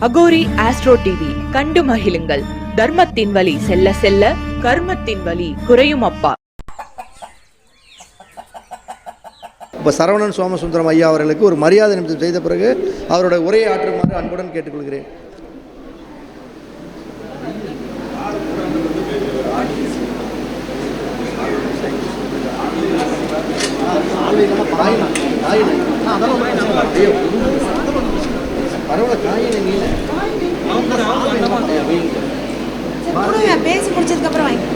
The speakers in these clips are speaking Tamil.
அகோரி ஆஸ்ட்ரோ டிவி கண்டு மகிழுங்கள் தர்மத்தின் வழி செல்ல செல்ல கர்மத்தின் வழி குறையும் அப்பா இப்போ சரவணன் சோமசுந்தரம் ஐயா அவர்களுக்கு ஒரு மரியாதை நிமித்தம் செய்த பிறகு அவருடைய உரையை ஆற்றுமாறு அன்புடன் கேட்டுக்கொள்கிறேன் கொடுங்க பேசி முடிச்சதுக்கு அப்புறம் வாங்கி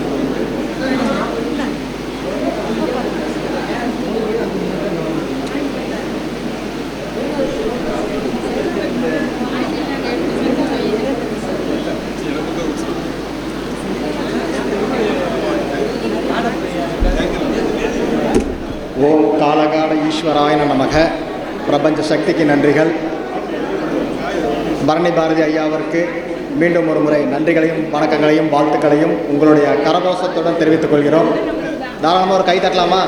ஓம் காலகால ஈஸ்வராயன நமக. பிரபஞ்ச சக்திக்கு நன்றிகள். பரணி பாரதி ஐயாவிற்கு மீண்டும் ஒரு முறை நன்றிகளையும் வணக்கங்களையும் வாழ்த்துக்களையும் உங்களுடைய கரகோஷத்துடன் தெரிவித்துக் கொள்கிறோம். தாராளமாக ஒரு கை தட்டலாமா?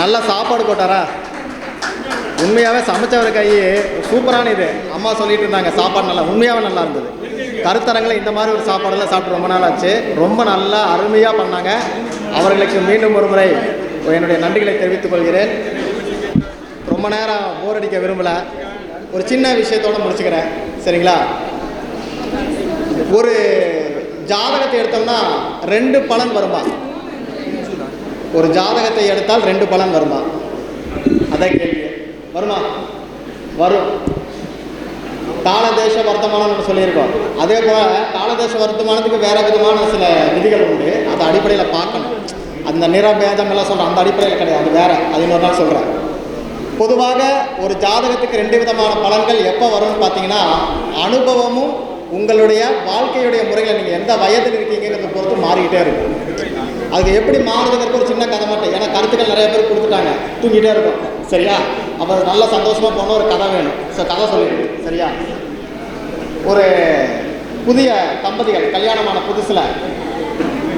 நல்ல சாப்பாடு போட்டாரா? உண்மையாகவே சமைச்சவர் கை சூப்பரான இது. அம்மா சொல்லிட்டு இருந்தாங்க சாப்பாடு நல்லா உண்மையாகவே நல்லா இருந்தது. கருத்தரங்கில் இந்த மாதிரி ஒரு சாப்பாடெல்லாம் சாப்பிட்டு ரொம்ப நாள் ஆச்சு. ரொம்ப நல்லா அருமையாக பண்ணாங்க. அவர்களுக்கு மீண்டும் ஒரு முறை என்னுடைய நன்றிகளை தெரிவித்துக் கொள்கிறேன். ரொம்ப நேரம் போர் அடிக்க விரும்பலை. ஒரு சின்ன விஷயத்தோட முடிச்சுக்கிறேன். சரிங்களா? ஒரு ஜாதகத்தை எடுத்தோம்னா ரெண்டு பலன் வருமா? ஒரு ஜாதகத்தை எடுத்தால் ரெண்டு பலன் வருமா? அதான் கேள்வி. வருமா? வரும். காலதேச வர்த்தமானம் சொல்லியிருக்கோம். அதே போல் காலதேச வர்த்தமானத்துக்கு வேறு விதமான சில விதிகள் உண்டு. அதை அடிப்படையில் பார்க்கணும். அந்த நிறபேதம் எல்லாம் சொல்கிறேன் அந்த அடிப்படையில் கிடையாது. வேறு. அது இன்னொரு நாள் சொல்கிறேன் பொதுவாக ஒரு ஜாதகத்துக்கு ரெண்டு விதமான பலன்கள் எப்போ வரும்னு பார்த்தீங்கன்னா அனுபவமும் உங்களுடைய வாழ்க்கையுடைய முறையில் நீங்கள் எந்த வயதில் இருக்கீங்கிறத பொறுத்து மாறிக்கிட்டே இருக்கும் அதுக்கு எப்படி மாறுதுங்கிறது ஒரு சின்ன கதை மட்டும். ஏன்னா கருத்துக்கள் நிறைய பேர் கொடுத்துட்டாங்க. தூங்கிட்டே இருக்கும் சரியா? அப்போ நல்ல சந்தோஷமாக போன ஒரு கதை வேணும். ஸோ கதை சொல்லிடுங்க சரியா? ஒரு புதிய தம்பதிகள் கல்யாணமான புதுசில்.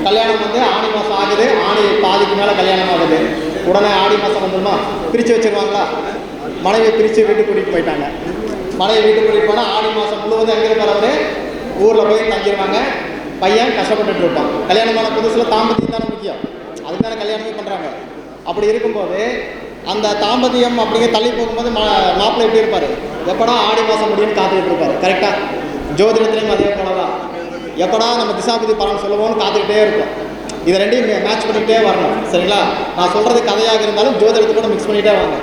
கல்யாணம் வந்து ஆணி மாதம் ஆகுது. ஆணி பாதிக்கு மேலே கல்யாணம் ஆகுது. உடனே ஆடி மாதம் வந்துருமா? பிரித்து வச்சிருவாங்களா? மனைவியை பிரித்து வீட்டு கூட்டிகிட்டு போயிட்டாங்க. மழையை வீட்டு கூட்டிகிட்டு போனால் ஆடி மாதம் முழுவதும் எங்கே இருப்பார் ஊரில் போய் தங்கிடுவாங்க பையன் கஷ்டப்பட்டுட்டு இருப்பான். கல்யாணமான புதுசில் தாம்பத்தியம் தானே முக்கியம். அதுக்கு தானே கல்யாணமே பண்ணுறாங்க அப்படி இருக்கும்போது அந்த தாம்பத்தியம் அப்படிங்க தள்ளி போகும்போது மா மாப்பிள்ளை எப்படி இருப்பார்? எப்படா ஆடி மாதம் முடியும்னு காத்துக்கிட்டு இருப்பார். கரெக்டாக ஜோதிடத்துலேயும் அதே போல தான் எப்படா நம்ம திசாபதி பலன் சொல்லுவோம்னு காத்துக்கிட்டே இருக்கும். இதை ரெண்டையும் மேட்ச் பண்ணிக்கிட்டே வரணும். சரிங்களா? நான் சொல்கிறது கதையாக இருந்தாலும் ஜோதிடத்தை கூட மிக்ஸ் பண்ணிகிட்டே வாங்க.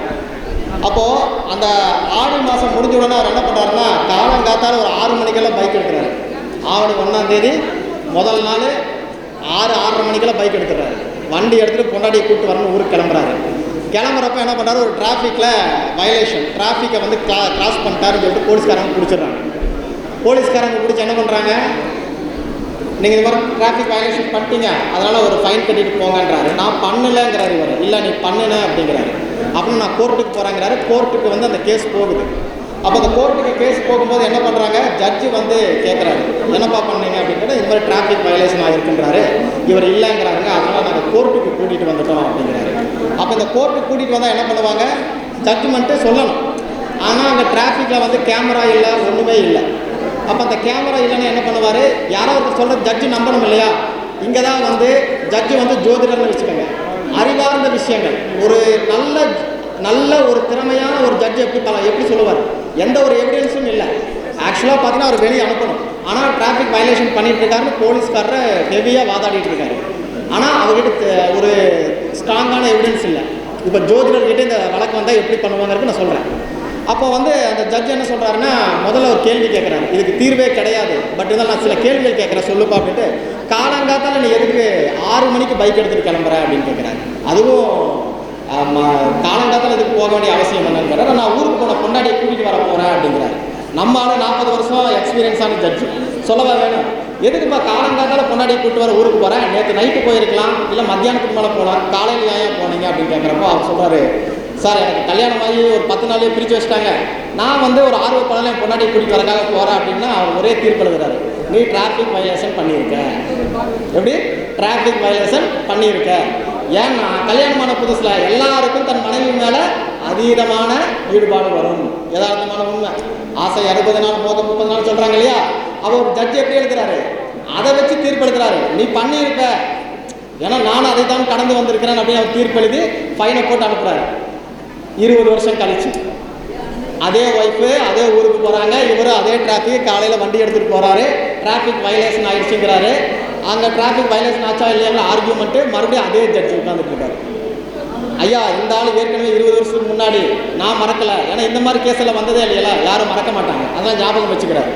அப்போது அந்த ஆடி மாதம் முடிஞ்ச உடனே அவர் என்ன பண்ணுறாருன்னா காலங்காத்தால ஒரு ஆறு மணிக்கெல்லாம் பைக் எடுக்கிறாரு. ஆவணி ஒன்றாம் தேதி முதல் நாள் ஆறு ஆறரை மணிக்கெல்லாம் பைக் எடுத்துடுறாரு. வண்டி எடுத்துகிட்டு பொண்டாடியை கூப்பிட்டு வரணும் ஊருக்கு கிளம்புறாரு. கிளம்புறப்ப என்ன பண்ணுறாரு ஒரு டிராஃபிக்கில் வயலேஷன் டிராஃபிக்கை வந்து கிளா கிராஸ் பண்ணிட்டாருன்னு சொல்லிட்டு போலீஸ்காரங்க பிடிச்சிடுறாங்க. போலீஸ்காரங்க பிடிச்சி என்ன பண்ணுறாங்க நீங்கள் இது மாதிரி டிராஃபிக் வயலேஷன் பண்ணிட்டீங்க அதனால் ஒரு ஃபைன் கட்டிட்டு போங்கன்றாரு. நான் பண்ணலைங்கிறாரு இவர். இல்லை நீ பண்ணுன அப்படிங்கிறாரு. அப்படின்னு நான் கோர்ட்டுக்கு போகிறாங்கிறாரு கோர்ட்டுக்கு வந்து அந்த கேஸ் போகுது. அப்போ அந்த கோர்ட்டுக்கு கேஸ் போகும்போது என்ன பண்ணுறாங்க ஜட்ஜு வந்து கேட்குறாரு என்னப்பா பண்ணீங்க அப்படின்னு இந்த மாதிரி டிராஃபிக் வயலேஷன் ஆகிருக்குன்றாரு இவர் இல்லைங்கிறாருங்க. அதனால் நாங்கள் கோர்ட்டுக்கு கூட்டிகிட்டு வந்துட்டோம் அப்படிங்கிறாரு. அப்போ இந்த கோர்ட்டுக்கு கூட்டிகிட்டு வந்தால் என்ன பண்ணுவாங்க? ஜட்ஜ்மெண்ட்டு சொல்லணும். ஆனால் அங்கே டிராஃபிக்கில் வந்து கேமரா இல்லை ஒன்றுமே இல்லை. அப்போ அந்த கேமரா இல்லைன்னா என்ன பண்ணுவார்? யாரோ ஒருத்தர் சொல்கிற ஜட்ஜு நம்பணும் இல்லையா? இங்கே தான் வந்து ஜட்ஜு வந்து ஜோதிடர்னு வச்சுக்கோங்க. அறிவார்ந்த விஷயங்கள். ஒரு நல்ல நல்ல ஒரு திறமையான ஒரு ஜட்ஜ் எப்படி பல எப்படி சொல்லுவார்? எந்த ஒரு எவிடன்ஸும் இல்லை. ஆக்சுவலாக பார்த்தீங்கன்னா அவர் வெளியே அனுப்பணும். ஆனால் டிராஃபிக் வயலேஷன் பண்ணிட்டு இருக்காருன்னு போலீஸ்காரரை ஹெவியாக வாதாடிட்டு இருக்காரு. ஆனால் அவர்கிட்ட ஒரு ஸ்ட்ராங்கான எவிடன்ஸ் இல்லை. இப்போ ஜோதிடர்கிட்ட இந்த வழக்கு வந்தால் எப்படி பண்ணுவாங்கிறது நான் சொல்கிறேன் அப்போ வந்து அந்த ஜட்ஜ் என்ன சொல்கிறாருன்னா முதல்ல ஒரு கேள்வி கேட்குறாரு இதுக்கு தீர்வே கிடையாது. பட் இருந்தாலும் நான் சில கேள்விகள் கேட்குறேன் சொல்லுப்பா அப்படின்ட்டு. காலங்காத்தால் நீ எதுக்கு ஆறு மணிக்கு பைக் எடுத்துகிட்டு கிளம்புற அப்படின்னு கேட்குறாரு அதுவும் காலங்காலத்தில் இதுக்கு போக வேண்டிய அவசியம் என்னன்னு கேட்டால் நான் ஊருக்கு போன பொண்டாடியை கூட்டிகிட்டு வர போகிறேன் அப்படிங்கிறாரு. நம்ம ஆளு நாற்பது வருஷம் எக்ஸ்பீரியன்ஸான ஜட்ஜு சொல்லவா வேணும். எதுக்குப்பா காலங்காலத்தில் பொண்டாடியை கூப்பிட்டு வர ஊருக்கு போகிறேன் நேற்று நைட்டு போயிருக்கலாம். இல்லை மத்தியானத்துக்கு மேலே போகலாம் காலையில் ஏன் போனீங்க அப்படின்னு கேட்குறப்போ அவர் சொல்கிறாரு சார் எனக்கு கல்யாணம் ஆகி ஒரு பத்து நாளே பிரித்து வச்சிட்டாங்க. நான் வந்து ஒரு ஆர்வ பலனை என் பொண்டாட்டி கூட்டிகிட்டு வரக்காக போகிறேன் அப்படின்னா அவர் ஒரே தீர்ப்பு எழுதுறாரு. நீ டிராஃபிக் வயலேஷன் பண்ணியிருக்க. எப்படி? டிராஃபிக் வயலேஷன் பண்ணியிருக்க. ஏன்னா கல்யாணமான புதுசில் எல்லாருக்கும் தன் மனைவி மேலே அதீதமான ஈடுபாடு வரும். யதார்த்தமான உண்மை. ஆசை அறுபது நாள் மோதம் முப்பது நாள் சொல்கிறாங்க இல்லையா? அவர் ஒரு ஜட்ஜ் எப்படி எழுதுறாரு? அதை வச்சு தீர்ப்பு எழுதுறாரு நீ பண்ணியிருப்ப. ஏன்னா நானும் அதை தான் கடந்து வந்திருக்கிறேன் அப்படின்னு அவர் தீர்ப்பு எழுதி ஃபைனை போட்டு அனுப்புகிறாரு இருபது வருஷம் கழிச்சு. அதே ஒய்ஃபு அதே ஊருக்கு போகிறாங்க இவரும் அதே டிராஃபிக் காலையில் வண்டி எடுத்துகிட்டு போகிறாரு டிராஃபிக் வயலேஷன் ஆகிடுச்சுங்கிறாரு அங்கே டிராஃபிக் வயலேஷன் ஆச்சா இல்லையாங்க ஆர்கியூமெண்ட்டு மறுபடியும் அதே ஜட்ஜ் உட்காந்துட்டு இருக்காரு. ஐயா இந்த ஆள் ஏற்கனவே இருபது வருஷத்துக்கு முன்னாடி நான் மறக்கல. ஏன்னா இந்த மாதிரி கேஸ் எல்லாம் வந்ததே இல்லையா யாரும் மறக்க மாட்டாங்க. அதான் ஞாபகம் வச்சுக்கிறாரு.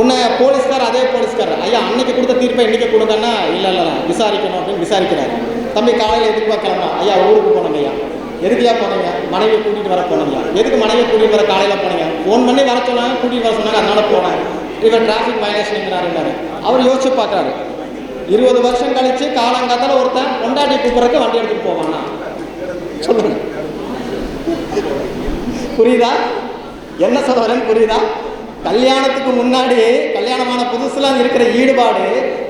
உன்னை போலீஸ்கார் அதே போலீஸ்கார் ஐயா அன்னைக்கு கொடுத்த தீர்ப்பை இன்றைக்கி கொடுங்கன்னா இல்லை இல்லை விசாரிக்கணும் அப்படின்னு விசாரிக்கிறாரு. தம்பி காலையில் எதுக்கு கிளம்பா ஐயா ஊருக்கு போனங்க ஐயா. எதுக்குயா போனீங்க? மனைவியை கூட்டிகிட்டு வர போனீங்க எதுக்கு மனைவியை கூட்டிகிட்டு வர காலையில் போனீங்க? ஃபோன் பண்ணி வர சொன்னாங்க கூட்டிகிட்டு வர சொன்னாங்க அதனால போனேன். இவர் டிராஃபிக் வயலேஷன் அவர் யோசிச்சு பார்க்குறாரு. இருபது வருஷம் கழிச்சு காலங்காத்தால ஒருத்தன் கொண்டாடி கூப்பிட்றதுக்கு வண்டி எடுத்துட்டு போவானா? சொல்லுங்க. புரியுதா? என்ன சொல்ல புரியுதா? கல்யாணத்துக்கு முன்னாடி கல்யாணமான புதுசுல இருக்கிற ஈடுபாடு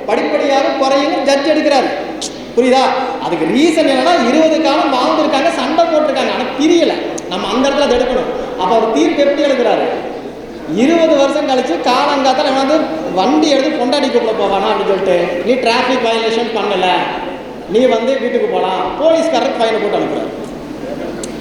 படிப்படியாக குறையும் ஜட்ஜ் எடுக்கிறாரு. புரியுதா? அதுக்கு ரீசன் என்னன்னா இருபது காலம் வாழ்ந்துருக்காங்க சண்டை போட்டிருக்காங்க. ஆனால் பிரியல. நம்ம அந்த இடத்துல அதை எடுக்கணும். அப்போ அவர் தீர்ப்பு எப்படி எடுக்கிறாரு? இருபது வருஷம் கழிச்சு காலங்காத்தால வந்து வண்டி எடுத்து கொண்டாடி போவானா அப்படின்னு சொல்லிட்டு நீ டிராஃபிக் வயலேஷன் பண்ணல. நீ வந்து வீட்டுக்கு போகலாம் போலீஸ்காரருக்கு ஃபைனை போட்டு அனுப்புறாரு.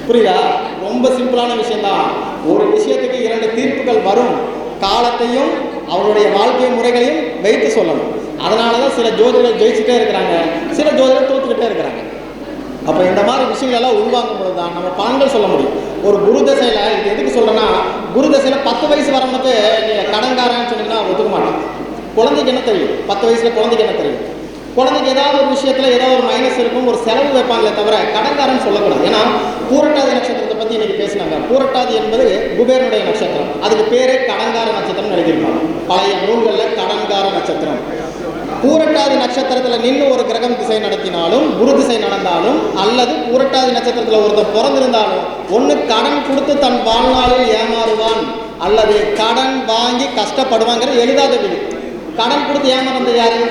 புரியுதா? ரொம்ப சிம்பிளான விஷயம்தான். ஒரு விஷயத்துக்கு இரண்டு தீர்ப்புகள் வரும். காலத்தையும் அவருடைய வாழ்க்கை முறைகளையும் வைத்து சொல்லணும். அதனால தான் சில ஜோதிடர் ஜெயிச்சுட்டே இருக்கிறாங்க. சில ஜோதிடர் தோத்துக்கிட்டே இருக்கிறாங்க. அப்போ இந்த மாதிரி விஷயங்கள் எல்லாம் உள்வாங்கும் பொழுது தான் நம்ம பலன்கள் சொல்ல முடியும். ஒரு குரு தசையில் இது எதுக்கு சொல்றேன்னா குரு தசையில் பத்து வயசு வரவனுக்கு நீங்கள் கடன்காரன்னு சொன்னீங்கன்னா ஒத்துக்க மாட்டான். குழந்தைக்கு என்ன தெரியும்? பத்து வயசுல குழந்தைக்கு என்ன தெரியும்? குழந்தைக்கு ஏதாவது ஒரு விஷயத்தில் ஏதாவது ஒரு மைனஸ் இருக்கும் ஒரு செலவு வைப்பாங்களே தவிர கடன்காரன் சொல்லக்கூடாது. ஏன்னா பூரட்டாதி நட்சத்திரத்தை பற்றி இன்னைக்கு பேசினாங்க. பூரட்டாதி என்பது குபேரனுடைய நட்சத்திரம். அதுக்கு பேரே கடன்கார நட்சத்திரம் எழுதியிருப்பாங்க. பழைய நூல்களில் கடன்கார நட்சத்திரம். பூரட்டாதி நட்சத்திரத்தில் நின்று ஒரு கிரகம் திசை நடத்தினாலும் குரு திசை நடந்தாலும் அல்லது பூரட்டாதி நட்சத்திரத்தில் ஒருத்தர் பிறந்திருந்தாலும் ஒன்று கடன் கொடுத்து தன் வாழ்நாளில் ஏமாறுவான் அல்லது கடன் வாங்கி கஷ்டப்படுவாங்கிறது எளிதாக விதி. கடன் கொடுத்து ஏமாறது யாரு?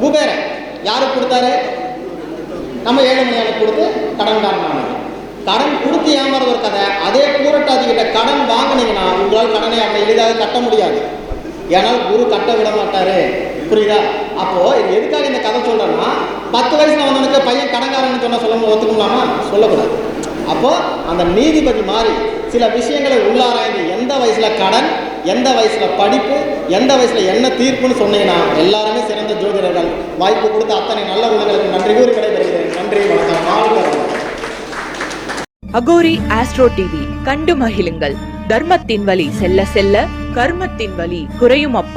குபேரன். யாருக்கு கொடுத்தாரு? நம்ம ஏழு மணியாளுக்கு கொடுத்து கடன் கடன்காரனானது கடன் கொடுத்து ஏமாறது ஒரு கதை. அதே பூரட்டாதி கிட்ட கடன் வாங்கினீங்கன்னா உங்களால் கடனை அவங்க எளிதாக கட்ட முடியாது. ஏன்னால் குரு கட்ட விட மாட்டாரு. புரியுதா? அப்போ எதுக்காக இந்த கதை சொல்றேன்னா பத்து வயசுல வந்தவனுக்கு பையன் கடங்காரன்னு சொன்னா சொல்ல ஒத்துக்கலாமா சொல்லக்கூடாது. அப்போ அந்த நீதிபதி மாதிரி சில விஷயங்களை உள்ளாராய்ந்து எந்த வயசுல கடன் எந்த வயசுல படிப்பு எந்த வயசுல என்ன தீர்ப்புன்னு சொன்னீங்கன்னா எல்லாருமே சிறந்த ஜோதிடர்கள். வாய்ப்பு கொடுத்த அத்தனை நல்ல உள்ளங்களுக்கு நன்றி கூறி விடைபெறுகிறேன். நன்றி வணக்கம். அகோரி ஆஸ்ட்ரோ டிவி கண்டு மகிழுங்கள். தர்மத்தின் வழி செல்ல செல்ல கர்மத்தின் வழி குறையும் அப்பா.